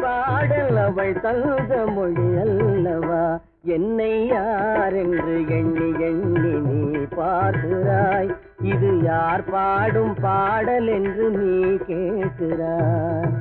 பாடல் அவள் தங்க மொழி அல்லவா? என்னை யார் என்று எண்ணி எண்ணி நீ பார்க்கிறாய். இது யார் பாடும் பாடல் என்று நீ கேட்கிறாய்.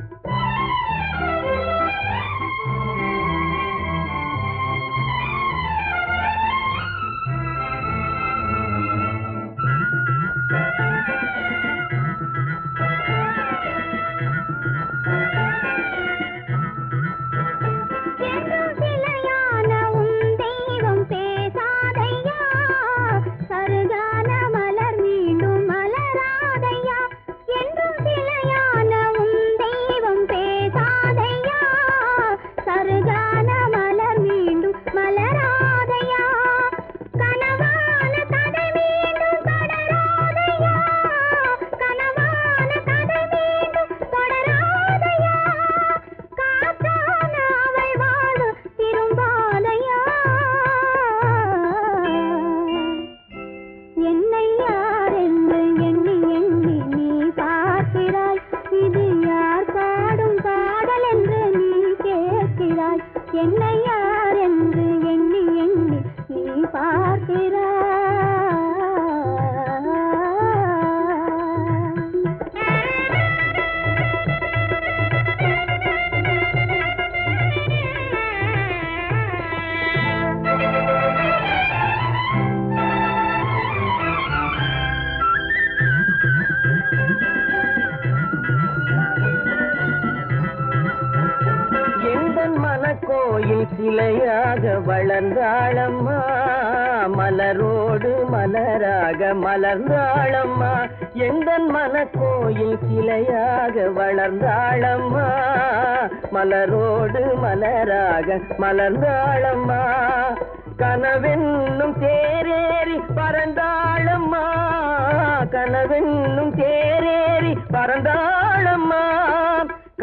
கோயில் சிலையாக வளர்ந்தாளம்மா. மலரோடு மலராக மலர்ந்தாளம்மா. எந்தன் மன கோயில் சிலையாக வளர்ந்தாளம்மா. மலரோடு மலராக மலர்ந்தாளம்மா. கனவென்னும் தேரேறி பறந்தாளம்மா. கனவென்னும் தேரேறி பறந்தாளம்மா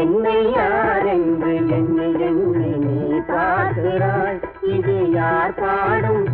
என்னை யார் என்று எண்ணி எண்ணி நீ பார்க்கிறாய். இது யார் பாடும்